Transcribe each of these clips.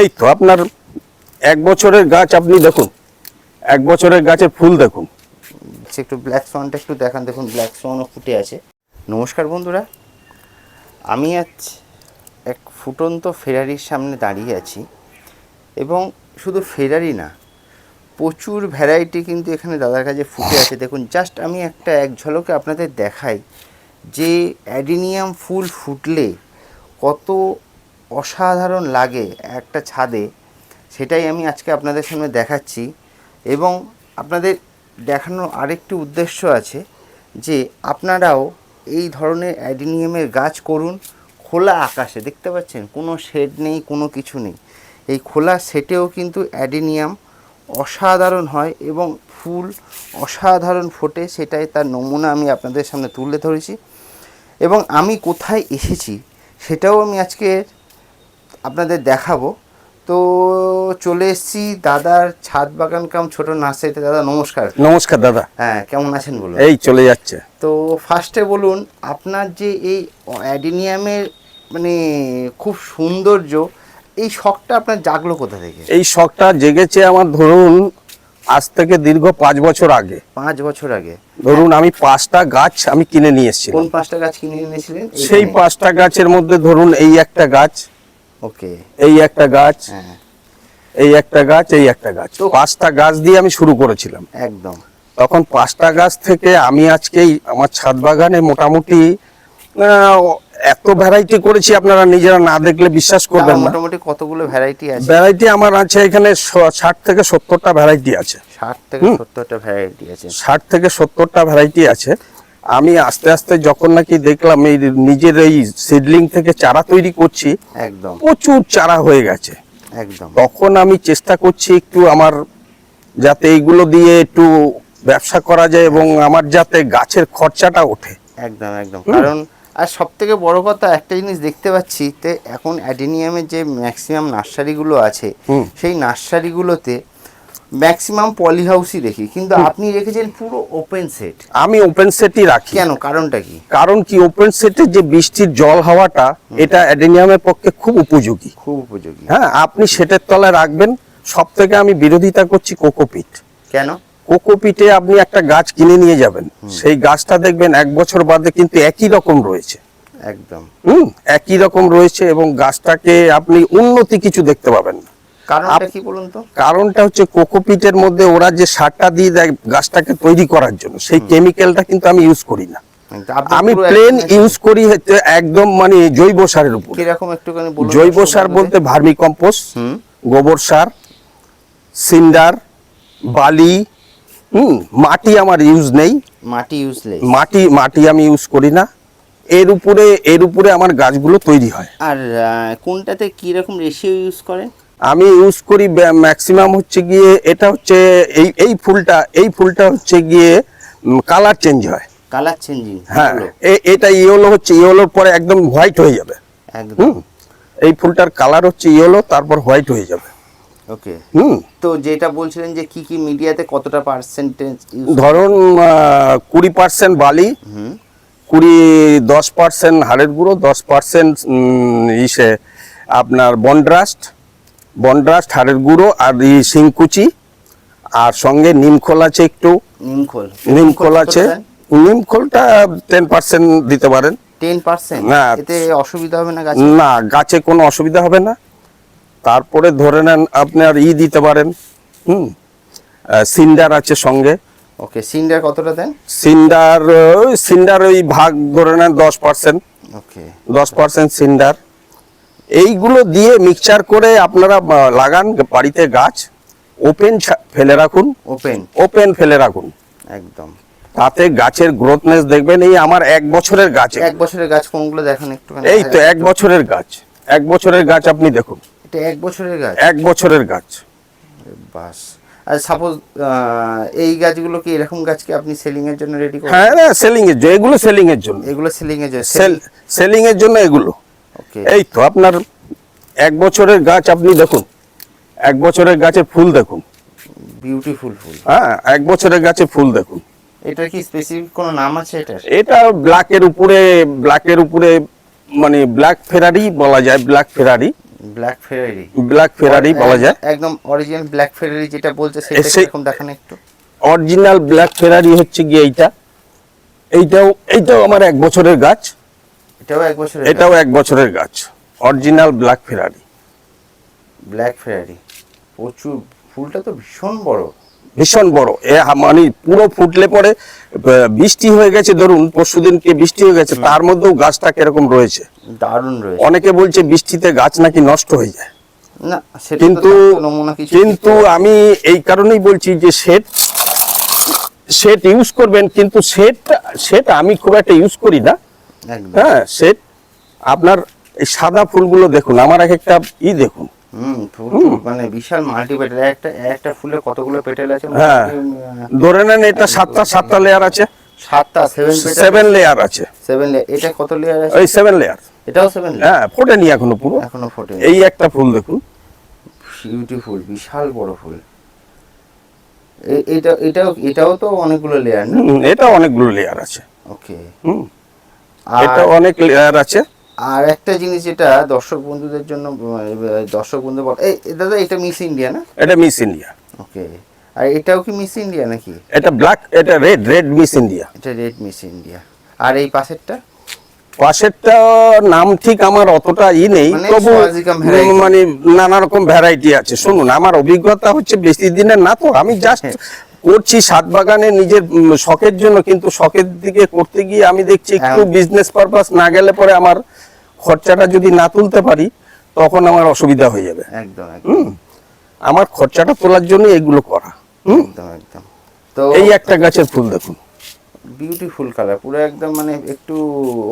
এই তো আপনার এক বছরের গাছ আপনি দেখুন, এক বছরের গাছের ফুল দেখুন। একটু ব্ল্যাক সোয়ানটা একটু দেখান, দেখুন ব্ল্যাক সোয়ানও ফুটে আছে। নমস্কার বন্ধুরা, আমি আজ এক ফুটন্ত ফেরারির সামনে দাঁড়িয়ে আছি। এবং শুধু ফেরারি না, প্রচুর ভ্যারাইটি কিন্তু এখানে দাদার কাছে ফুটে আছে। দেখুন জাস্ট আমি একটা এক ঝলকে আপনাদের দেখাই যে অ্যাডিনিয়াম ফুল ফুটলে কত অসাধারণ লাগে একটা ছাদে, সেটাই আমি আজকে আপনাদের সামনে দেখাচ্ছি। এবং আপনাদের দেখানোর আরেকটি উদ্দেশ্য আছে যে আপনারাও এই ধরনের অ্যাডিনিয়ামের গাছ করুন খোলা আকাশে। দেখতে পাচ্ছেন, কোনো শেড নেই, কোনো কিছু নেই। এই খোলা সেটেও কিন্তু অ্যাডিনিয়াম অসাধারণ হয় এবং ফুল অসাধারণ ফোটে, সেটাই তার নমুনা আমি আপনাদের সামনে তুলে ধরেছি। এবং আমি কোথায় এসেছি, সেটাও আমি আজকে আপনাদের দেখাবো। তো চলে এসেছি দাদার ছাদ বাগান কাম ছোট নার্সারিতে। দাদা নমস্কার। নমস্কার দাদা। হ্যাঁ কেমন আছেন বলুন? এই চলে যাচ্ছে। তো ফার্স্টে বলুন আপনার যে এই অ্যাডিনিয়ামের মানে খুব সৌন্দর্য এই শখটা আপনার জাগলো কোথা থেকে? এই শখটা জেগেছে আমার ধরুন আজ থেকে দীর্ঘ পাঁচ বছর আগে। পাঁচ বছর আগে। ধরুন আমি পাঁচটা গাছ আমি কিনে নিয়ে এসেছিলাম। কোন পাঁচটা গাছ কিনে এনেছিলেন সেই পাঁচটা গাছের মধ্যে ধরুন এই একটা গাছ ওকে। এই একটা গাছ হ্যাঁ। এই একটা গাছ এই একটা গাছ। তো পাঁচটা গাছ দিয়ে আমি শুরু করেছিলাম। একদম। তখন পাঁচটা গাছ থেকে আমি আজকে এই আমার ছাদ বাগানে মোটামুটি এত ভ্যারাইটি করেছি আপনারা নিজেরা না দেখলে বিশ্বাস করবেন না। মোটামুটি কতগুলো ভ্যারাইটি আছে? ভ্যারাইটি আমার আছে এখানে স- ষাট থেকে সত্তরটা ভ্যারাইটি আছে। ষাট থেকে সত্তরটা ভ্যারাইটি আছে। ষাট থেকে সত্তরটা ভ্যারাইটি আছে। আমি আস্তে আস্তে যখন নাকি দেখলাম এই নিজের এই সিডলিং থেকে চারা তৈরি করছি একদম। প্রচুর চারা হয়ে গেছে। একদম। তখন আমি চেষ্টা করছি একটু আমার যাতে এইগুলো দিয়ে একটু ব্যবসা করা যায় এবং আমার যাতে গাছের খরচাটা ওঠে। একদম একদম। কারণ আর সব থেকে বড় কথা একটা জিনিস দেখতে পাচ্ছি তে এখন অ্যাডিনিয়ামের যে ম্যাক্সিমাম নার্সারিগুলো আছে সেই নার্সারিগুলোতে ম্যাক্সিমাম পলি হাউসই দেখি কিন্তু আপনি রেখেছেন পুরো ওপেন সেট আমি ওপেন সেটই রাখি। কেন? কারণটা কি? কারণ কি ওপেন সেটের যে বৃষ্টির জল হাওয়াটা এটা অ্যাডেনিয়ামের পক্ষে খুব উপযোগী। খুব উপযোগী। হ্যাঁ আপনি সেটের তলায় রাখবেন সব থেকে আমি বিরোধিতা করছি কোকোপিট কেন? কোকোপিটে আপনি একটা গাছ কিনে নিয়ে যাবেন। সেই গাছটা দেখবেন এক বছর বাদে কিন্তু একই রকম রয়েছে। একদম। হুম একই রকম রয়েছে এবং গাছটাকে আপনি উন্নতি কিছু দেখতে পাবেন না। কারণটা কি বলুন তো? কারণটা হচ্ছে কোকোপিটের মধ্যে ওরা যে সারটা দিয়ে দেয় গাছটাকে তৈরি করার জন্য সেই কেমিক্যালটা কিন্তু আমি ইউজ করি না। আমি প্লেন ইউজ করি একদম মানে জৈব সারের উপর। কীরকম একটুখানি বলুন জৈব সার বলতে ভার্মি কম্পোস্ট গোবর সার সিন্ডার বালি হুম মাটি আমার ইউজ নেই। মাটি ইউজলেস মাটি মাটি আমি ইউজ করি না। এর উপরে এর উপরে আমার গাছগুলো তৈরি হয়। আর কোনটাতে কি রকম রেশিও ইউজ করেন? আমি ইউজ করি ম্যাক্সিমাম হচ্ছে গিয়ে এটা হচ্ছে এই এই ফুলটা এই ফুলটা হচ্ছে গিয়ে কালার চেঞ্জ হয়। কালার চেঞ্জিং হ্যাঁ এটা ইয়েলো হচ্ছে ইয়েলোর পরে একদম হোয়াইট হয়ে যাবে। একদম। এই ফুলটার কালার হচ্ছে ইয়েলো তারপর হোয়াইট হয়ে যাবে। ওকে হুম। তো যেটা বলছিলেন যে কি কি মিডিয়াতে কতটা পার্সেন্টেজ ধরুন কুড়ি পার্সেন্ট বালি হুম। কুড়ি দশ পার্সেন্ট হাড়ের গুঁড়ো দশ পার্সেন্ট ইসে আপনার বনড্রাস্ট বনড্রাস্ট হাড়ের গুঁড়ো আর ই শিংকুচি। আর সঙ্গে নিমখোল আছে একটু। নিমখোল নিমখোল আছে। নিমখোলটা টেন পার্সেন্ট দিতে পারেন। টেন পার্সেন্ট না। এতে অসুবিধা হবে না গাছ? না গাছে কোনো অসুবিধা হবে না। তারপরে ধরে নেন আপনার ই দিতে পারেন। হুম। সিন্ডার আছে সঙ্গে। ওকে সিন্ডার কতটা দেন? সিন্ডার সিন্ডার ওই ভাগ ধরে নেন দশ পার্সেন্ট ওকে। দশ পার্সেন্ট সিন্ডার। এইগুলো দিয়ে মিক্সচার করে আপনারা লাগান বাড়িতে গাছ। ওপেন ফেলে রাখুন। ওপেন ওপেন ফেলে রাখুন। একদম। তাতে গাছের গ্রোথনেস দেখবেন। এই আমার এক বছরের গাছ এক বছরের গাছ কোনগুলো দেখান একটু এই তো এক বছরের গাছ। এক বছরের গাছ আপনি দেখুন। এটা এক বছরের গাছ? এক বছরের গাছ। বাস। আর সাপোজ এই গাছগুলো কি এরকম গাছ কি আপনি সেলিং এর জন্য রেডি করেন হ্যাঁ সেলিং এর জন্য এগুলো সেলিং এর জন্য। এগুলো সেলিং এর জন্য। সেল সেলিং এর জন্য এগুলো। ওকে এই তো আপনার এক বছরের গাছ আপনি দেখুন। এক বছরের গাছের ফুল দেখুন। বিউটিফুল ফুল। হ্যাঁ এক বছরের গাছে ফুল দেখুন। এটা কি স্পেসিফিক কোনো নাম আছে এটার? এটা ব্ল্যাকের উপরে ব্ল্যাকের উপরে মানে ব্ল্যাক ফেরারি বলা যায় black Ferrari black Ferrari black Ferrari বলা যায়। একদম অরিজিনাল ব্ল্যাক ফেরারি যেটা বলছে সেটা এরকম দেখান একটু। অরিজিনাল ব্ল্যাক ফেরারি হচ্ছে গিয়ে এইটা। এইটাও এইটাও আমার এক বছরের গাছ। এটাও এক বছর এটাও এক বছরের গাছ। Original black Ferrari black Ferrari প্রচুর ফুলটা তো ভীষণ বড়। ভীষণ বড়। এ মানে পুরো ফুটলে পরে বৃষ্টি হয়ে গেছে ধরুন পরশু দিনকে বৃষ্টি হয়ে গেছে তার মধ্যেও গাছটা কীরকম রয়েছে? দারুণ রয়েছে। অনেকে বলছে বৃষ্টিতে গাছ নাকি নষ্ট হয়ে যায়। না কিন্তু কিন্তু আমি এই কারণেই বলছি যে সেট সেট ইউজ করবেন কিন্তু সেট সেট আমি খুব একটা ইউজ করি না। হ্যাঁ সেট আপনার এই সাদা ফুলগুলো দেখুন আমার এক একটা ই দেখুন। মানে বিশাল মাল্টি পেটাল একটা একটা ফুলে কতগুলো পেটাল আছে? হ্যাঁ। ধরে নেন এটা সাতটা সাতটা লেয়ার আছে। সাতটা সেভেন সেভেন লেয়ার আছে। সেভেন এটা কত লেয়ার আছে? ওই সেভেন লেয়ার এটাও সেভেন হ্যাঁ ফোটেনি এখনও পুরো। এখনও ফোটে এই একটা ফুল দেখুন। বিউটিফুল বিশাল বড় ফুল। এটা এটাও এটাও তো অনেকগুলো লেয়ার না? এটা অনেকগুলো লেয়ার আছে। ওকে হুম। এটা অনেক লেয়ার আছে। আর একটা জিনিস যেটা দর্শক বন্ধুদের জন্য দর্শক বন্ধু বল এই দাদা এটা মিস ইন্ডিয়া না? এটা মিস ইন্ডিয়া ওকে আর এটাও কি মিস ইন্ডিয়া নাকি? এটা ব্ল্যাক এটা রেড রেড মিস ইন্ডিয়া এটা রেড মিস ইন্ডিয়া আর এই পাশেরটা? পাশেরটা নাম ঠিক আমার অতটা ই নেই মানে তবু মানে নানা রকম ভ্যারাইটি আছে। শুনুন আমার অভিজ্ঞতা হচ্ছে বেশি দিনের না তো আমি জাস্ট করছি সাত বাগানে নিজের শখের জন্য কিন্তু শখের দিকে করতে গিয়ে আমি দেখছি একটু হ্যাঁ। বিজনেস পারপাস না গেলে পরে আমার খরচাটা যদি না তুলতে পারি তখন আমার অসুবিধা হয়ে যাবে। একদম আমার খরচাটা তোলার জন্য এগুলো করা। হুম? একদম একদম। তো এই একটা গাছের ফুল দেখুন। বিউটিফুল কালার পুরো একদম মানে একটু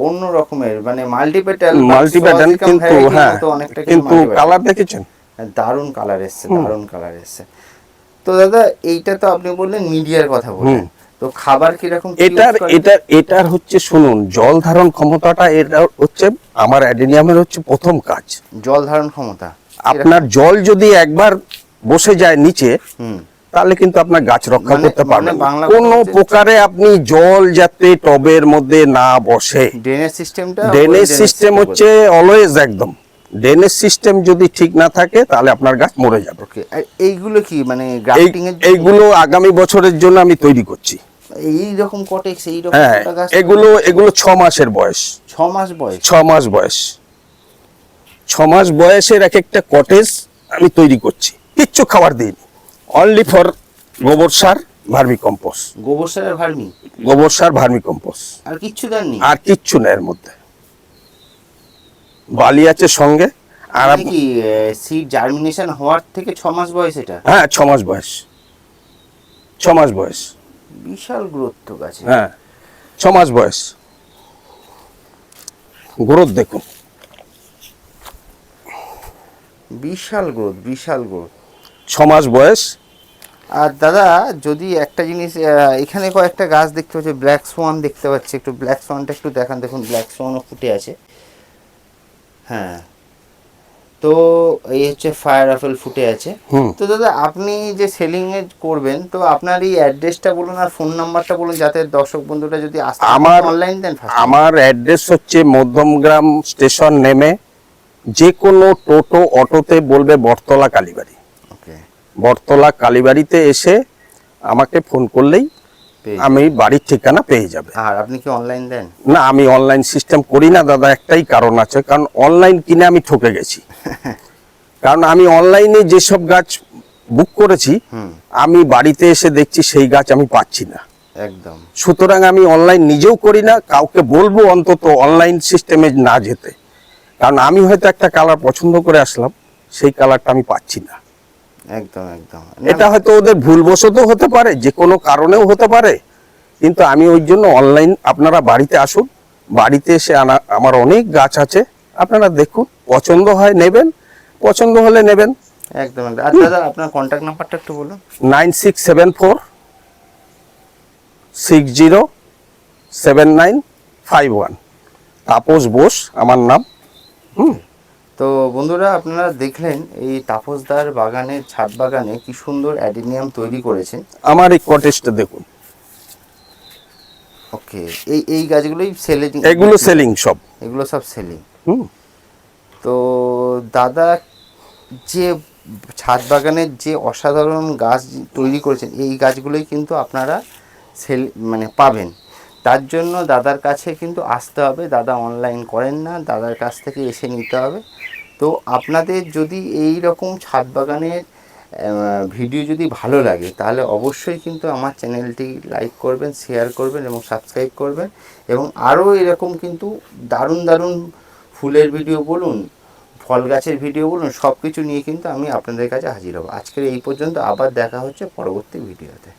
অন্য রকমের মানে মাল্টিপ্যাটার্ন কিন্তু হ্যাঁ কিন্তু কালার দেখেছেন? দারুণ কালার এসছে দারুণ কালার এসছে। তো দাদা এইটা তো আপনি বললেন মিডিয়ার কথা বললেন। তো খাবার কীরকম এটার এটার এটার হচ্ছে শুনুন জল ধারণ ক্ষমতাটা এটা হচ্ছে আমার অ্যাডেনিয়ামের হচ্ছে প্রথম কাজ। জল ধারণ ক্ষমতা? আপনার জল যদি একবার বসে যায় নিচে তাহলে কিন্তু আপনার গাছ রক্ষা মানে- করতে পারবেন মানে বাংলা কোন প্রকারে আপনি জল যাতে টবের মধ্যে না বসে। ড্রেনেজ সিস্টেমটা ড্রেনেজ সিস্টেম হচ্ছে অলওয়েজ একদম। ড্রেনেজ সিস্টেম যদি ঠিক না থাকে তাহলে আপনার গাছ মরে যাবে। ওকে এইগুলো কি মানে গ্রাফটিং এর এইগুলো আগামী বছরের জন্য আমি তৈরি করছি। এই রকম কটেক্স এই রকম হ্যাঁ গাছ এগুলো এগুলো ছ মাসের বয়স। ছ মাস বয়স? ছ মাস বয়স। ছ মাস বয়সের এক একটা কটেজ আমি তৈরি করছি। কিচ্ছু খাবার দিইনি। অনলি ফর গোবর সার ভার্মি কম্পোস্ট। গোবর সারের ভার্মি? গোবর সার ভার্মি কম্পোস্ট। আর কিচ্ছু দেননি? আর কিচ্ছু নেই এর মধ্যে। বালি আছে সঙ্গে আর মানে কি সিড জার্মিনেশন হওয়ার থেকে ছ মাস বয়স এটা? হ্যাঁ ছ মাস বয়স। ছ মাস বয়স। বিশাল গ্রোথ তো গাছে। হ্যাঁ ছ মাস বয়স। গ্রোথ দেখুন। বিশাল গ্রোথ বিশাল গ্রোথ। ছ মাস বয়স। আর দাদা যদি একটা জিনিস এখানে কয়েকটা গাছ দেখতে পাচ্ছি ব্ল্যাক সোয়ান দেখতে পাচ্ছি একটু ব্ল্যাক সোয়ানটা একটু দেখান দেখুন ব্ল্যাক সোয়ানও ফুটে আছে। হ্যাঁ তো এই হচ্ছে ফায়ার আপেল ফুটে আছে। তো দাদা আপনি যে সেলিং এ করবেন তো আপনার এই অ্যাড্রেসটা বলুন আর ফোন নাম্বারটা বলুন যাতে দর্শক বন্ধুরা যদি আসতে আমার অনলাইন দেন? আমার অ্যাড্রেস হচ্ছে মধ্যমগ্রাম স্টেশন নেমে যে কোনো টোটো অটোতে বলবে বটতলা কালীবাড়ি ওকে বটতলা কালীবাড়িতে এসে আমাকে ফোন করলেই আমি বাড়ির ঠিকানা পেয়ে যাবে। আর আপনি কি অনলাইন দেন? না আমি অনলাইন সিস্টেম করি না দাদা একটাই কারণ আছে। কারণ অনলাইন কিনে আমি ঠকে গেছি। কারণ আমি অনলাইনে যেসব গাছ বুক করেছি আমি বাড়িতে এসে দেখছি সেই গাছ আমি পাচ্ছি না। একদম। সুতরাং আমি অনলাইন নিজেও করি না কাউকে বলব অন্তত অনলাইন সিস্টেমে না যেতে। কারণ আমি হয়তো একটা কালার পছন্দ করে আসলাম সেই কালারটা আমি পাচ্ছি না। একদম একদম। এটা হয়তো ওদের ভুলবশত হতে পারে যে কোনো কারণেও হতে পারে। কিন্তু আমি ওই জন্য অনলাইন আপনারা বাড়িতে আসুন বাড়িতে এসে আনা আমার অনেক গাছ আছে আপনারা দেখুন পছন্দ হয় নেবেন পছন্দ হলে নেবেন। একদম দাদা আপনার কন্ট্যাক্ট নাম্বারটা একটু বলুন। Nine six seven four six zero seven nine five one. Tapas Bose আমার নাম। হুম। তো বন্ধুরা আপনারা দেখলেন এই তাপসদার বাগানের ছাদ বাগানে কি সুন্দর অ্যাডিনিয়াম তৈরি করেছেন আমার এই কটেজটা দেখুন। ওকে এই এই গাছগুলোই সেলিং এগুলো সেলিং সব। এগুলো সব সেলিং হুম। তো দাদা যে ছাদ বাগানের যে অসাধারণ গাছ তৈরি করেছেন এই গাছগুলোই কিন্তু আপনারা সেল মানে পাবেন। তার জন্য দাদার কাছে কিন্তু আসতে হবে। দাদা অনলাইন করেন না, দাদার কাছ থেকে এসে নিতে হবে। তো আপনাদের যদি এই রকম ছাদ বাগানের ভিডিও যদি ভালো লাগে, তাহলে অবশ্যই কিন্তু আমার চ্যানেলটি লাইক করবেন শেয়ার করবেন এবং সাবস্ক্রাইব করবেন। এবং আরও এরকম কিন্তু দারুণ দারুণ ফুলের ভিডিও বলুন, ফল গাছের ভিডিও বলুন সব কিছু নিয়ে কিন্তু আমি আপনাদের কাছে হাজির হব। আজকের এই পর্যন্ত আবার দেখা হচ্ছে পরবর্তী ভিডিওতে